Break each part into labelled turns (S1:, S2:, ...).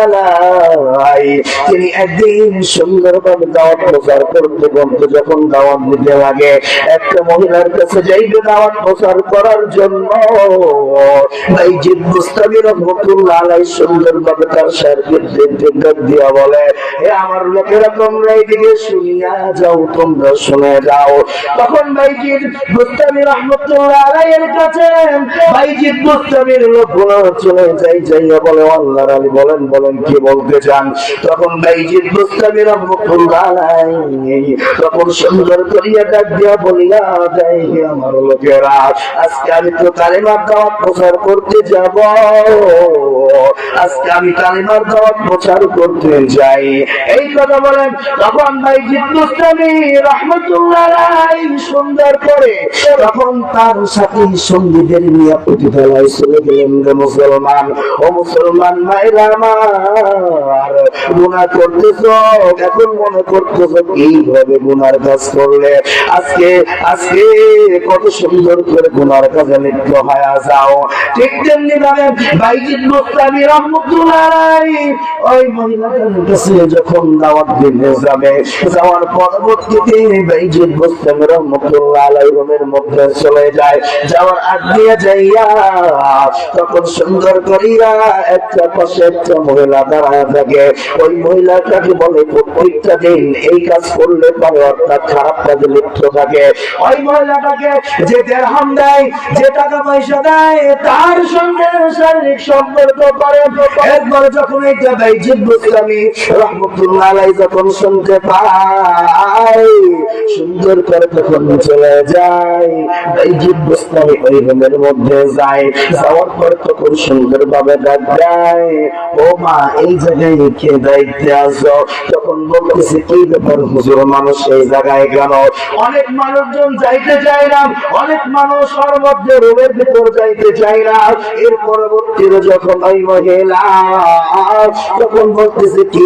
S1: আলাই তিনি একদিন সুন্দরভাবে দাওয়াত প্রচার করতে বলতে যখন দাওয়াত দিতে লাগে, একটা মহিলার কাছে যাইবে দাওয়াত প্রচার করার জন্য। বাইজিদ মুস্তামি রহমতুল্লাহ সুন্দরভাবে তার সার্কিট দিয়া বলে হে আমার লোকেরা তোমরা এইদিকে শুনিয়া যাও, তোমরা শুনে যাও। তখন ভাইজিৎ মুস্তামি রহমতুল্লাহ কাছে ভাইজিৎ মুস্তামির লোকগুলো চলে যাই, যাইয়া বলে, আল্লাহর আলী, বলেন বলেন, কি বলতে চান? তখন ভাইজিৎ মুস্তামি রহমতুল্লাহ তখন সুন্দর করিয়া ডাক দিয়া বলিয়া, যাই আমার লোকেরা, আজকে আমি তো কালিমার দাওয়াত প্রচার করতে যাব। আজকে আমি কালিমার দাওয়াত প্রচার করতে যাই। এই কথা বলেন, তখন ভাই জিতুস্তামি রহমতুল্লাহ সুন্দর করে তখন তার সাথে সঙ্গীদের নিয়ে রে মুসলমান। ও মুসলমান মায়েরা আমার করতেছ? এখন মনে করতেছ এইভাবে গুনার কাজ করলে আজকে আজকে কত সুন্দর করে গুনার কাজে লিপ্ত হয়ে যাও। ঠিক তেমনি ভাবে বাইজিৎ মুস্তামি রহমতুল্লাহ ওই মহিলাটার কাছে যখন দাওয়াত দিতে যাবে যাওয়ার পরবর্তীতে বাইজিৎ মুস্তামি রহমতুল্লাহ আলাই রুমের মধ্যে চলে যায়। যাওয়ার আগ দিয়ে যাইয়া তখন সুন্দর করিয়া একটা পাশে একটা মহিলা দাঁড়ায় থাকে। ওই মহিলাটাকে বলে, প্রত্যেকটা দিন এই কাজ করলে পারে অর্থাৎ খারাপ কাজে লিপ্ত থাকে। ওই মহিলাটাকে যে দেড়হাম দেয়, যে টাকা পয়সা দেয়, তার সঙ্গে শারীরিক সম্পর্ক করে। একবার যখন এইটা বাইজিৎ বুঝলামি রহমতুল্লাহ যখন শুনতে পায় সুন্দর করে তখন চলে যায় বাইজিৎ রুমের মধ্যে যায়, যাওয়ার পর তখন সুন্দর ভাবে ও মা, এই জায়গায় রেখে দায়িত্বে আসো তখন বলতেছে, কি ব্যাপার হুজুর, মানুষ এই জায়গায় কেন? অনেক মানুষজন যাইতে চায় না, অনেক মানুষ ওর মধ্যে রোগের ভিতর যাইতে চায় না। এর পরবর্তীতে যখন ওই মহিলা, তখন বলতেছে, কি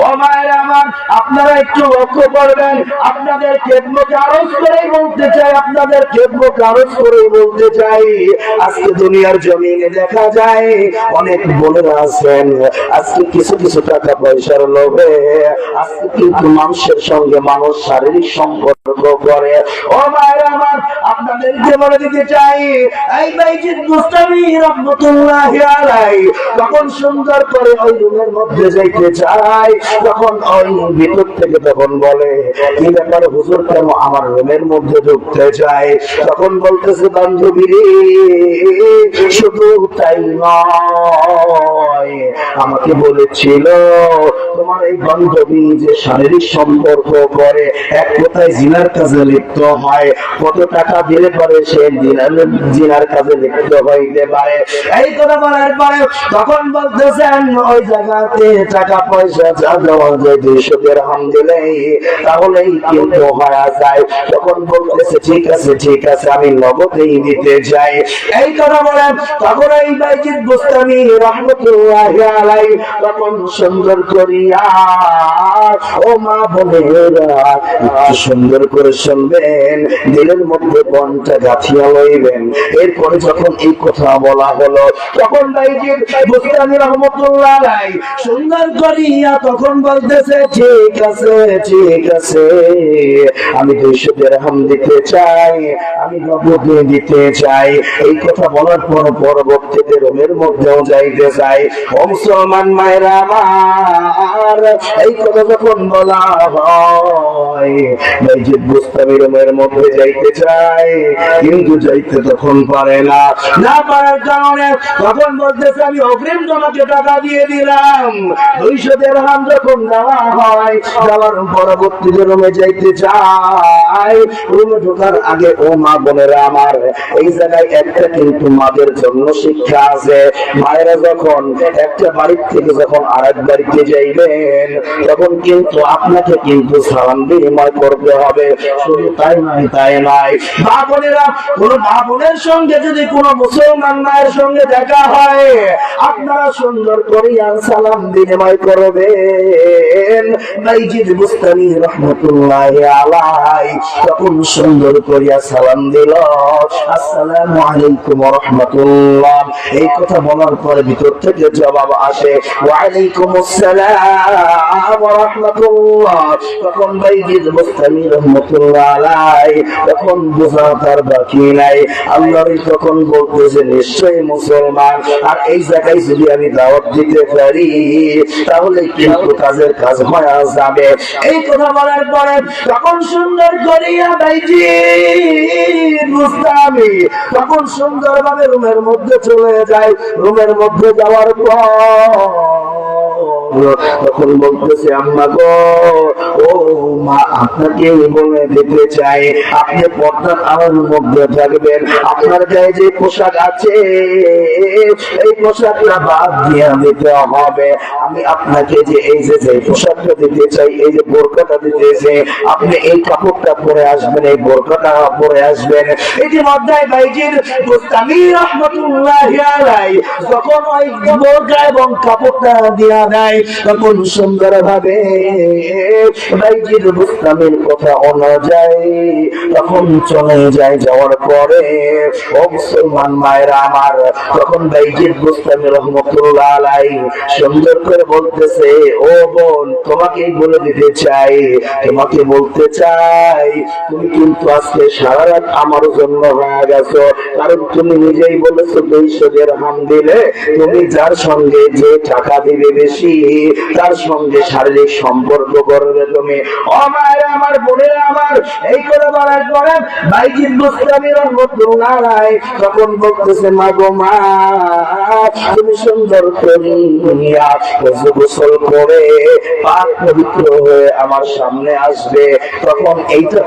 S1: ও মায়ের আমার, আপনারা একটু লক্ষ্য করবেন, আপনাদের খেদমত আরজ করেই বলতে চাই, আপনাদের খেদমত আরজ করেই বলতে চাই, আজকে দুনিয়ার জমিনে দেখা যায়, অনেক বোনেরা আছেন, আজকে কিছু কিছু টাকা পয়সার লোভে, আজকে কিন্তু মানুষের সঙ্গে মানুষ শারীরিক সম্পর্ক আপনাদেরকে বলে দিতে চাই তখন সুন্দর করে ওই রুমের মধ্যে যাইতে তখন ওই ভিতর থেকে তখন বলে, কি ব্যাপার হুজুর, কেন আমার রুমের মধ্যে ঢুকতে চাই তখন বলতেছে, বান্ধবী, শুধু তাই নয়, আমাকে বলেছিল, তোমার এই বান্ধবী যে শারীরিক সম্পর্ক করে, এক কথায় জিনার কাজে লিপ্ত হয়, কত টাকা দিলে পরে সে জিনার- জিনার কাজে লিপ্ত হইতে পারে? এই কথা বলার পরে তখন বলতেছেন, ওই জায়গাতে টাকা পয়সা যা দেওয়া যায় দুইশো দেড়হাম দিলেই তাহলেই কিন্তু যায়। বলতেছে, ঠিক আছে ঠিক আছে, আমি নগদেই দিতে চাই এই কথা বলেন, তখন এই সুন্দর করে শুনবেন, দিলের মধ্যে বনটা গাঁথিয়া লইবেন। এরপরে যখন এই কথা বলা হলো, তখন বাইজিৎ বুস্তানি রহমতুল্লাহ সুন্দর করিয়া তখন বলতেছে, ঠিক আছে ঠিক আছে। আমি দুইশো দেড়হাম দিতে চাই, আমি নগদে দিতে চাই। এই কথা বলার পর পরবর্তীতে রোমের মধ্যেও যাইতে চাই। মুসলমান মায়েরা আমার, এই কথা যখন বলা হয় রুমের মধ্যে যাইতে চায় কিন্তু যাইতে তখন পারে না। না পারার কারণে তখন বলতেছে, আমি অগ্রিম তোমাকে টাকা দিয়ে দিলাম। দুইশো দেড়হাম যখন দেওয়া হয়, যাওয়ার পরবর্তীতে রুমে যাইতে চায় রুমে ঢোকার আগে ও মা বোনেরা আমার, এই জায়গায় একটা কিন্তু মাদের জন্য শিক্ষা আছে। মায়েরা যখন একটা বাড়ির থেকে যখন আরেক বাড়িতে যাইবেন, তখন কিন্তু আপনাকে কিন্তু সালাম বিনিময় করতে হবে। শুধু তাই নয় তাই নয়। মা বোনেরা, কোন মা বোনের সঙ্গে যদি কোন মুসলমান মায়ের সঙ্গে দেখা হয়, আপনারা সুন্দর করিয়া সালাম বিনিময় করবেন। তখন সুন্দর করিয়া সালাম দিল, আসসালামু আলাইকুম রহমতুল্লাহ। এই কথা বলার পরে ভিতর থেকে জবাব আসে ওয়ালাইকুম আসসালাম রহমতুল্লাহ। তখন বাইজিদ বুস্তানি রহমতুল্লাহ আলাই তখন বোঝা তার বাকি নাই। তখন নিশ্চয়ই মুসলমান। আর এই জায়গায় যদি আমি দাওয়াত দিতে পারি, তাহলে কিন্তু কাজের কাজ হয়ে যাবে। এই কথা বলার পরে তখন সুন্দর করিয়া ভাইজি মুস্তামি তখন সুন্দর ভাবে রুমের মধ্যে চলে যায়। রুমের মধ্যে যাওয়ার পর তখন বলতেছে, আম্মা গো, ও মা, আপনাকে চাই। আপনি পর্দার আলোর মধ্যে থাকবেন আপনার গায়ে যে পোশাক আছে, এই পোশাকটা বাদ দিয়ে দিতে হবে। আমি আপনাকে যে এই যে যে পোশাকটা দিতে চাই, এই যে বোরকাটা দিতে চাই, আপনি এই কাপড়টা পরে আসবেন, এই বোরকাটা পরে আসবেন। ইতিমধ্যে ভাইজির গোস্তামি রহমতুল্লাহ যখন ওই বোরকা এবং কাপড়টা দিয়া দেয় তখন সুন্দর ভাবে ভাইজির গোস্তামির কথা অনুযায়ী তখন চলে যায় যাওয়ার পরে, ও মুসলমান মায়েরা আমার, তখন ভাইজির গোস্তামি রহমতুল্লাহ আলাই সুন্দর করে বলতেছে, ও বোন তোমাকেই বলে দিতে চাই, তোমাকে বলতে চাই, তুমি কিন্তু আজকে সারা রাত আমার জন্য হয়ে গেছো কারণ তুমি নিজেই বলেছ দুইশো হাম দিলে, তুমি যার সঙ্গে যে টাকা দিবে বেশি তার সঙ্গে শারীরিক সম্পর্ক করবে তুমি। ও মায়ের, আমার বোনের, আমার এই করে বলার পরে বাইজিৎ গোস্বামী রহমতুল্লাহ তখন বলতেছে মা গো মা, তুমি সুন্দর গোসল করে পাক পবিত্র হয়ে আমার সামনে আসবে। তখন এইটা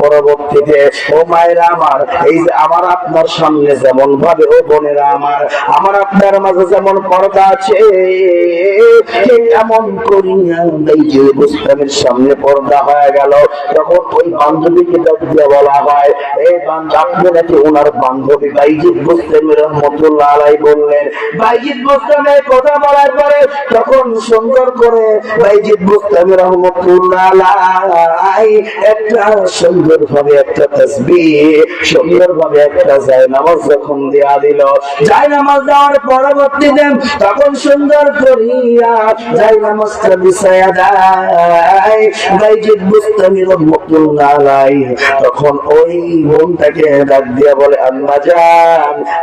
S1: পরবর্তীতে, ও মায়েরা, আমার, এই যে আমার আপনার সামনে যেমন ভাবে, ও বোনেরা, আমার আমার আপনার মাঝে যেমন পর্দা আছে এমন করিয়া যে সামনে পর্দা হয়ে গেল। তখন ওই বান্ধবীকে বলা হয় এই বান্ধব নাকি ওনার বান্ধবী? বাইজিৎ বুস্তানের রহমতুল্লাহ বললেন। বাইজিৎ বুস্তানের কথা বলার পরে তখন সুন্দর করে বাইজিৎ বুস্তানি রহমতুল্লাহ একটা সুন্দর ভাবে একটা তসবিহ সুন্দর ভাবে একটা যায় নামাজ যখন দেয়া দিল। যায় নামাজ দেওয়ার পরবর্তীতে তখন সুন্দর করিয়া তখন ওই ডাক দিয়া বলে, আম্মা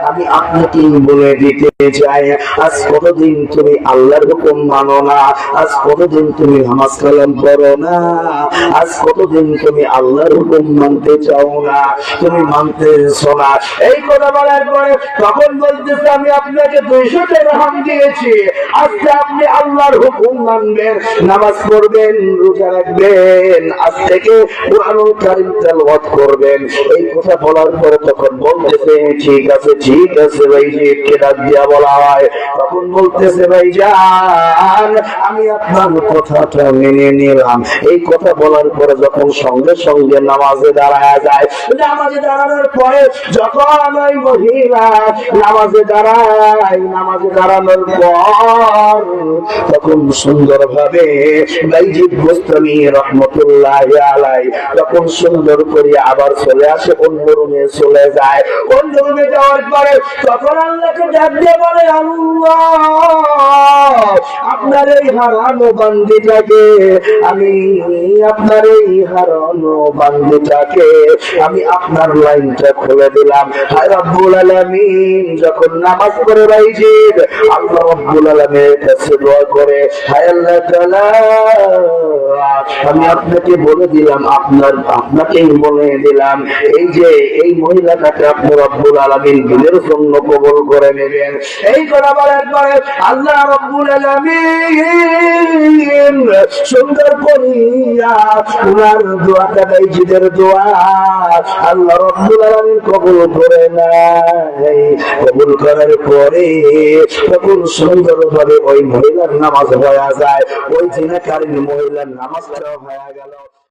S1: আমি আপনাকে বলে দিতে চাই। আজ কতদিন তুমি আল্লাহর হুকুম মানো না? আজ কতদিন তুমি নামাজ কালাম করো না? আজ কতদিন তুমি আল্লাহর হুকুম মানতে চাও না? তুমি মানতে এই কথা বলার পরে তখন বলতেছে, আমি আপনাকে দুইশো টাকা দিয়েছি। আজকে আপনি আল্লাহর হুকুম মানবেন, নামাজ পড়বেন, রোজা রাখবেন, আজ থেকে কোরআনুল কারীম তেলাওয়াত করবেন। এই কথা বলার পরে তখন বলতেছে, ঠিক আছে ঠিক আছে ভাই জি কে ডাক দিয়া বলা হয়। তখন বলতেছে, ভাই যান আমি আপনার কথাটা মেনে নিলাম। এই কথা বলার পরে যখন সঙ্গে সঙ্গে নামাজে দাঁড়ায় যায়, নামাজে দাঁড়ানোর পরে যখন ওই মহিলা নামাজে দাঁড়ায়, নামাজে দাঁড়ানোর পর তখন সুন্দর ভাবে রহমতুল্লাহ আলাই তখন সুন্দর করে আবার চলে আসে অন্য রুমে চলে যায়। অন্য রুমে যাওয়ার পরে তখন আল্লাহকে ডাক বলে আপনার এই হারানো বান্দিটাকে, আমি আপনার এই হারানো বান্দিটাকে, আমি আপনার লাইনটা খুলে দিলাম। হায় রব্বুল আলামিন, যখন নামাজ পড়ে বাইজিদ, আল্লাহ রব্বুল আলামিনের কাছে দোয়া করে আমি আপনাকে বলে দিলাম, আপনার, আপনাকেই বলে দিলাম, এই যে, এই মহিলাটাকে আপনি রব্বুল আলমিন দিনের জন্য কবল করে নেবেন। এই কথা বলার পরে আল্লাহ রব্বুল আলমিন সুন্দর দোয়া আল্লাহ রব্বুল করে নাই কবুল করার পরে সুন্দর ভাবে ওই মহিলার নামাজ হয়ে যায়। ওই জিনাকারীর মহিলার নামাজটা হয়ে গেল।